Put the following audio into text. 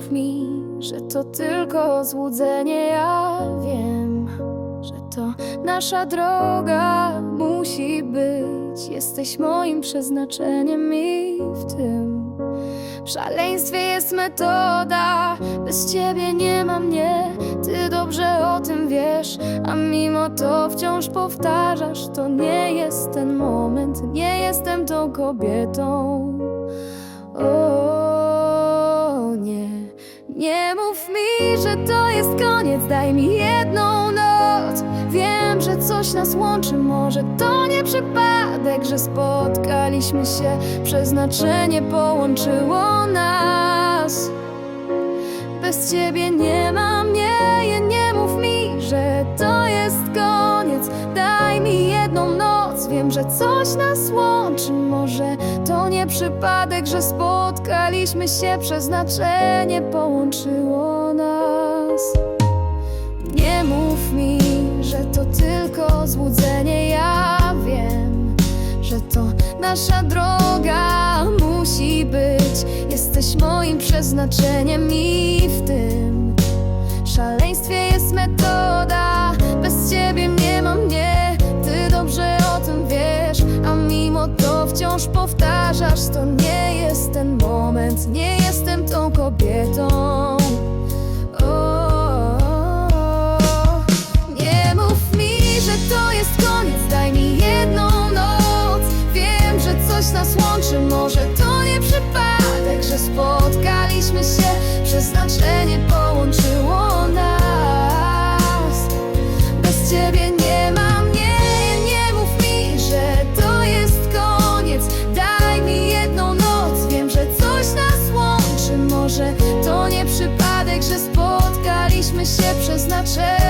mów mi, że to tylko złudzenie. Ja wiem, że to nasza droga musi być. Jesteś moim przeznaczeniem i w tym w szaleństwie jest metoda. Bez ciebie nie ma mnie, ty dobrze o tym wiesz, a mimo to wciąż powtarzasz. To nie jest ten moment, nie jestem tą kobietą. O nie, nie mów mi, że to jest koniec, daj mi jedną noc. Wiem, że coś nas łączy, może to nie przypadek, że spotkaliśmy się, przeznaczenie połączyło nas. Bez ciebie nie ma mnie, nie mów mi, że to jest koniec. Daj wiem, że coś nas łączy. Może to nie przypadek, że spotkaliśmy się, przeznaczenie połączyło nas. Nie mów mi, że to tylko złudzenie. Ja wiem, że to nasza droga musi być. Jesteś moim przeznaczeniem i w tym wciąż powtarzasz. To nie jest ten moment, nie jestem tą kobietą. O, nie mów mi, że to jest koniec, daj mi jedną noc. Wiem, że coś nas łączy, może to nie przypadek, że spotkaliśmy się, przeznaczenie przeznaczenie.